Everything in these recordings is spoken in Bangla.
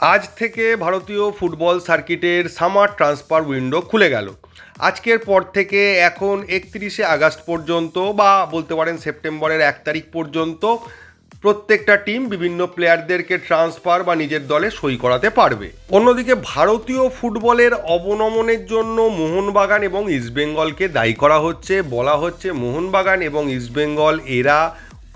আজ থেকে ভারতীয় ফুটবল সার্কিটের সামার ট্রান্সফার উইন্ডো খুলে গেল। আজকের পর থেকে এখন একত্রিশে আগস্ট পর্যন্ত বা বলতে পারেন সেপ্টেম্বরের এক তারিখ পর্যন্ত প্রত্যেকটা টিম বিভিন্ন প্লেয়ারদেরকে ট্রান্সফার বা নিজের দলে সই করাতে পারবে। অন্যদিকে ভারতীয় ফুটবলের অবনমনের জন্য মোহনবাগান এবং ইস্টবেঙ্গলকে দায়ী করা হচ্ছে, বলা হচ্ছে মোহনবাগান এবং ইস্টবেঙ্গল এরা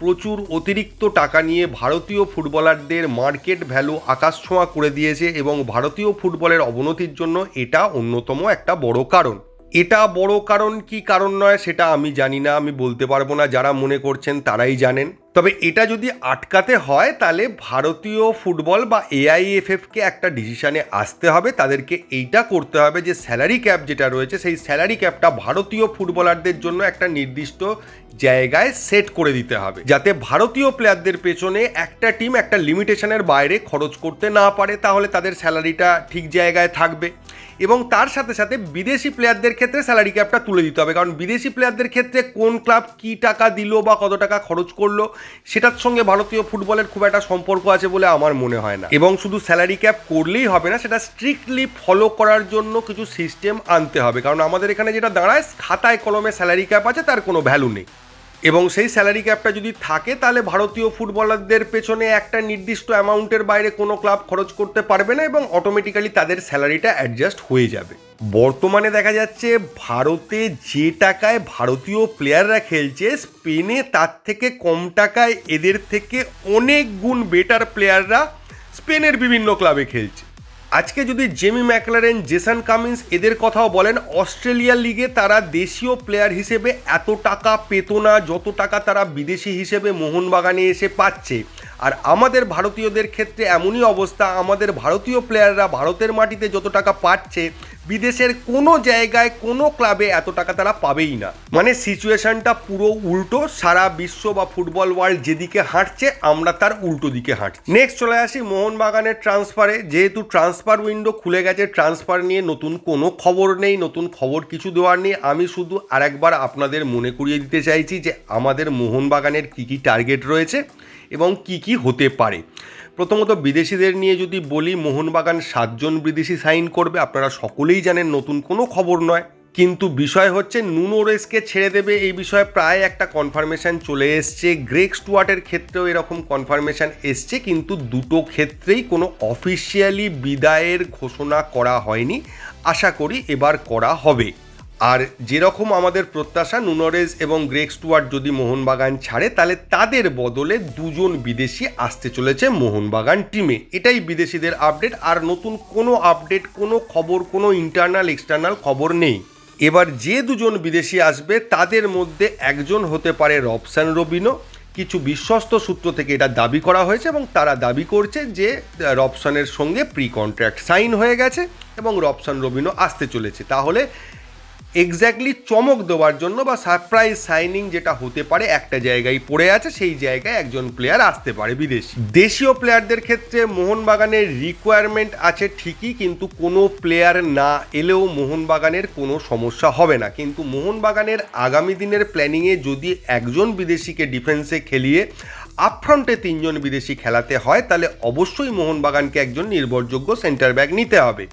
প্রচুর অতিরিক্ত টাকা নিয়ে ভারতীয় ফুটবলারদের মার্কেট ভ্যালু আকাশছোঁয়া করে দিয়েছে এবং ভারতীয় ফুটবলের অবনতির জন্য এটা অন্যতম একটা বড় কারণ। এটা বড় কারণ কি কারণ নয় সেটা আমি জানি না, আমি বলতে পারব না, যারা মনে করছেন তারাই জানেন। তবে এটা যদি আটকাতে হয়, তাহলে ভারতীয় ফুটবল বা এআইএফএফকে একটা ডিসিশনে আসতে হবে। তাদেরকে এইটা করতে হবে যে স্যালারি ক্যাপ যেটা রয়েছে, সেই স্যালারি ক্যাপটা ভারতীয় ফুটবলারদের জন্য একটা নির্দিষ্ট জায়গায় সেট করে দিতে হবে। যাতে ভারতীয় প্লেয়ারদের পেছনে একটা টিম একটা লিমিটেশনের বাইরে খরচ করতে না পারে, তাহলে তাদের স্যালারিটা ঠিক জায়গায় থাকবে। এবং তার সাথে সাথে বিদেশি প্লেয়ারদের ক্ষেত্রে স্যালারি ক্যাপটা তুলে দিতে হবে। কারণ বিদেশি প্লেয়ারদের ক্ষেত্রে কোন ক্লাব কি টাকা দিল বা কত টাকা খরচ করল, সেটার সঙ্গে ভারতীয় ফুটবলের খুব একটা সম্পর্ক আছে বলে আমার মনে হয় না। এবং শুধু স্যালারি ক্যাপ করলেই হবে না, সেটা স্ট্রিক্টলি ফলো করার জন্য কিছু সিস্টেম আনতে হবে। কারণ আমাদের এখানে যেটা দাঁড়ায়, খাতায় কলমে স্যালারি ক্যাপ আছে, তার কোনো ভ্যালু নেই। এবং সেই স্যালারি ক্যাপটা যদি থাকে, তাহলে ভারতীয় ফুটবলারদের পেছনে একটা নির্দিষ্ট অ্যামাউন্টের বাইরে কোনো ক্লাব খরচ করতে পারবে না এবং অটোমেটিক্যালি তাদের স্যালারিটা অ্যাডজাস্ট হয়ে যাবে। বর্তমানে দেখা যাচ্ছে ভারতে যে টাকায় ভারতীয় প্লেয়াররা খেলছে স্পেনে তার থেকে কম টাকায় এদের থেকে অনেক গুণ বেটার প্লেয়াররা স্পেনের বিভিন্ন ক্লাবে খেলছে। আজকে যদি জেমি ম্যাকলারেন, জেসান কামিন্স এদের কথাও বলেন অস্ট্রেলিয়ার লিগে তারা দেশীয় প্লেয়ার হিসেবে এত টাকা পেত না, যত টাকা তারা বিদেশি হিসেবে মোহনবাগানে এসে পাচ্ছে। আর আমাদের ভারতীয়দের ক্ষেত্রে এমনই অবস্থা, আমাদের ভারতীয় প্লেয়াররা ভারতের মাটিতে যত টাকা পাচ্ছে, বিদেশের কোনো জায়গায়, কোনো ক্লাবে এত টাকা তারা পাবেই না। মানে সিচুয়েশনটা পুরো উল্টো, সারা বিশ্ব বা ফুটবল ওয়ার্ল্ড যেদিকে হাঁটছে আমরা তার উল্টো দিকে হাঁটছি। নেক্সট চলে আসি মোহনবাগানের ট্রান্সফারে যেহেতু ট্রান্সফার উইন্ডো খুলে গেছে ট্রান্সফার নিয়ে নতুন কোনো খবর নেই, নতুন খবর কিছু দেওয়ার নেই। আমি শুধু আরেকবার আপনাদের মনে করিয়ে দিতে চাইছি যে আমাদের মোহনবাগানের কী কী টার্গেট রয়েছে এবং কি কি হতে পারে। প্রথমত বিদেশিদের নিয়ে যদি বলি, মোহনবাগান সাতজন বিদেশি সাইন করবে। আপনারা সকলেই জানেন নতুন কোনো খবর নয়। কিন্তু বিষয় হচ্ছে নুনোরেসকে ছেড়ে দেবে এই বিষয়ে প্রায় একটা কনফার্মেশন চলে এসছে। গ্রেক স্টুয়ার্টের ক্ষেত্রেও এরকম কনফার্মেশন এসছে, কিন্তু দুটো ক্ষেত্রেই কোনো অফিসিয়ালি বিদায়ের ঘোষণা করা হয়নি। আশা করি এবার করা হবে। আর যেরকম আমাদের প্রত্যাশা নুনরেজ এবং গ্রেক স্টুয়ার্ট যদি মোহনবাগান ছাড়ে, তাহলে তাদের বদলে দুজন বিদেশি আসতে চলেছে মোহনবাগান টিমে। এটাই বিদেশিদের আপডেট আর নতুন কোনো আপডেট কোনো খবর, কোনো ইন্টারনাল এক্সটার্নাল খবর নেই। এবার যে দুজন বিদেশি আসবে, তাদের মধ্যে একজন হতে পারে রবসান রবিনো। কিছু বিশ্বস্ত সূত্র থেকে এটা দাবি করা হয়েছে এবং তারা দাবি করছে যে, রবসানের সঙ্গে প্রি কন্ট্রাক্ট সাইন হয়ে গেছে এবং রবসান রবিনো আসতে চলেছে। তাহলে এক্স্যাক্টলি চমক দেওয়ার জন্য বা সারপ্রাইজ সাইনিং যেটা হতে পারে একটা জায়গায় পড়ে আছে, সেই জায়গায় একজন প্লেয়ার আসতে পারে বিদেশি। দেশীয় প্লেয়ারদের ক্ষেত্রে মোহনবাগানের রিকোয়ারমেন্ট আছে ঠিকই, কিন্তু কোনো প্লেয়ার না এলেও মোহনবাগানের কোনো সমস্যা হবে না। কিন্তু মোহনবাগানের আগামী দিনের প্ল্যানিংয়ে যদি একজন বিদেশিকে ডিফেন্সে খেলিয়ে আপফ্রন্টে তিনজন বিদেশি খেলাতে হয়, তাহলে অবশ্যই মোহনবাগানকে একজন নির্ভরযোগ্য সেন্টার ব্যাক নিতে হবে।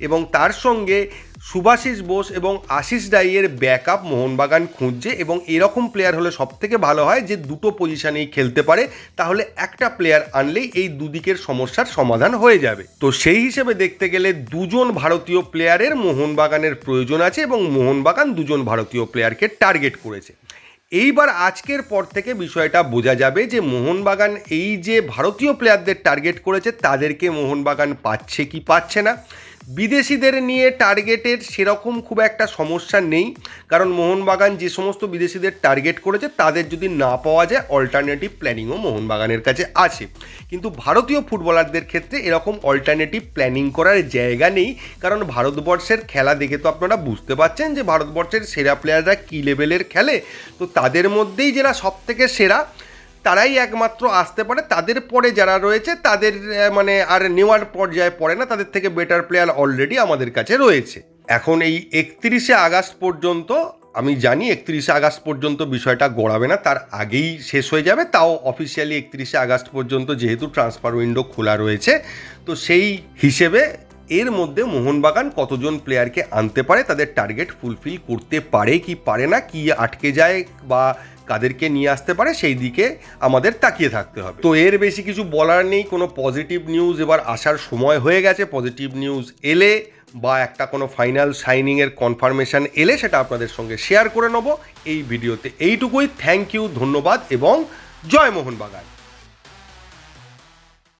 এবং তার সঙ্গে সুভাষিস বোস এবং আশিস ডাইয়ের ব্যাকআপ মোহনবাগান খুঁজছে এবং এরকম প্লেয়ার হলে সব থেকে ভালো হয় যে দুটো পজিশনেই খেলতে পারে, তাহলে একটা প্লেয়ার আনলেই এই দুদিকের সমস্যার সমাধান হয়ে যাবে। তো সেই হিসেবে দেখতে গেলে দুজন ভারতীয় প্লেয়ারের মোহনবাগানের প্রয়োজন আছে এবং মোহনবাগান দুজন ভারতীয় প্লেয়ারকে টার্গেট করেছে। এইবার আজকের পর থেকে বিষয়টা বোঝা যাবে যে মোহনবাগান এই যে ভারতীয় প্লেয়ারদের টার্গেট করেছে, তাদেরকে মোহনবাগান পাচ্ছে কি পাচ্ছে না। বিদেশিদের নিয়ে টার্গেটের সেরকম খুব একটা সমস্যা নেই। কারণ মোহনবাগান যে সমস্ত বিদেশিদের টার্গেট করেছে, তাদের যদি না পাওয়া যায় অল্টারনেটিভ প্ল্যানিংও মোহনবাগানের কাছে আছে। কিন্তু ভারতীয় ফুটবলারদের ক্ষেত্রে এরকম অল্টারনেটিভ প্ল্যানিং করার জায়গা নেই। কারণ ভারতবর্ষের খেলা দেখে তো আপনারা বুঝতে পারছেন যে, ভারতবর্ষের সেরা প্লেয়াররা কী লেভেলের খেলে? তো তাদের মধ্যেই যারা সব থেকে সেরা তারাই একমাত্র আসতে পারে। তাদের পরে যারা রয়েছে, তাদের মানে আর নেওয়ার পর্যায়ে পড়ে না। তাদের থেকে বেটার প্লেয়ার অলরেডি আমাদের কাছে রয়েছে। এখন এই একত্রিশে আগস্ট পর্যন্ত, আমি জানি একত্রিশে আগস্ট পর্যন্ত বিষয়টা গড়াবে না, তার আগেই শেষ হয়ে যাবে। তাও অফিসিয়ালি একত্রিশে আগস্ট পর্যন্ত যেহেতু ট্রান্সফার উইন্ডো খোলা রয়েছে, তো সেই হিসেবে এর মধ্যে মোহনবাগান কতজন প্লেয়ারকে আনতে পারে, তাদের টার্গেট ফুলফিল করতে পারে কি পারে না, কি আটকে যায় বা কাদেরকে নিয়ে আসতে পারে, সেই দিকে আমাদের তাকিয়ে থাকতে হবে। তো এর বেশি কিছু বলার নেই, কোনো পজিটিভ নিউজ এবার আসার সময় হয়ে গেছে পজিটিভ নিউজ এলে বা একটা কোনো ফাইনাল সাইনিংয়ের কনফার্মেশন এলে সেটা আপনাদের সঙ্গে শেয়ার করে নেব। এই ভিডিওতে এইটুকুই থ্যাংক ইউ ধন্যবাদ এবং জয় মোহনবাগান।